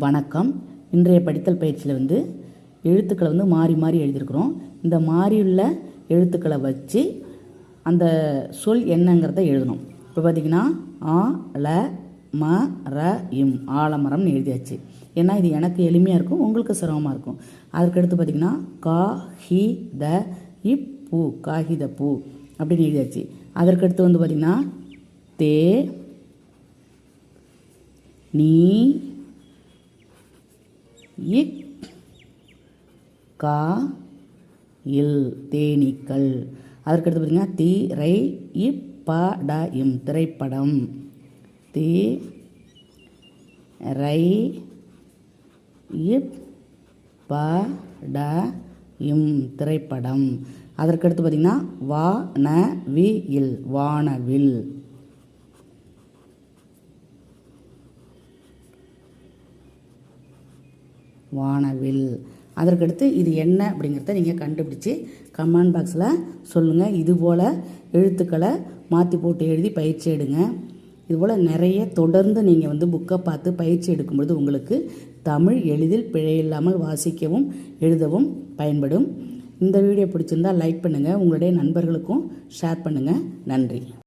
வணக்கம். இன்றைய படித்தல் பயிற்சியில் வந்து எழுத்துக்களை வந்து மாறி மாறி எழுதியிருக்கிறோம். இந்த மாறியுள்ள எழுத்துக்களை வச்சு அந்த சொல் என்னங்கிறத எழுதணும். இப்போ பார்த்தீங்கன்னா ஆ ல ம ர இம் ஆலமரம்னு எழுதியாச்சு. ஏன்னா இது எனக்கு எளிமையாக இருக்கும் உங்களுக்கு சிரமமாக இருக்கும். அதற்கடுத்து பார்த்தீங்கன்னா கா ஹி த இப் பூ காகித பூ அப்படின்னு எழுதியாச்சு. அதற்கடுத்து வந்து பார்த்திங்கன்னா தே நீ இக் கா இல் தேனீக்கள். அதற்கடுத்து பார்த்தீங்கன்னா தி ரை இப் ட இம் திரைப்படம். தி ரை இப் ப ட இம் திரைப்படம். அதற்கடுத்து பார்த்தீங்கன்னா வா ந வி இல் வானவில். வானவில். அதற்கடுத்து இது என்ன அப்படிங்கிறத நீங்கள் கண்டுபிடிச்சி கமெண்ட் பாக்ஸில் சொல்லுங்கள் இதுபோல் எழுத்துக்களை மாற்றி போட்டு எழுதி பயிற்சி எடுங்க. இதுபோல் நிறைய தொடர்ந்து நீங்கள் வந்து புக்கை பார்த்து பயிற்சி எடுக்கும்பொழுது உங்களுக்கு தமிழ் எளிதில் பிழையில்லாமல் வாசிக்கவும் எழுதவும் பயன்படும். இந்த வீடியோ பிடிச்சிருந்தால் லைக் பண்ணுங்கள் உங்களுடைய நண்பர்களுக்கும் ஷேர் பண்ணுங்கள் நன்றி.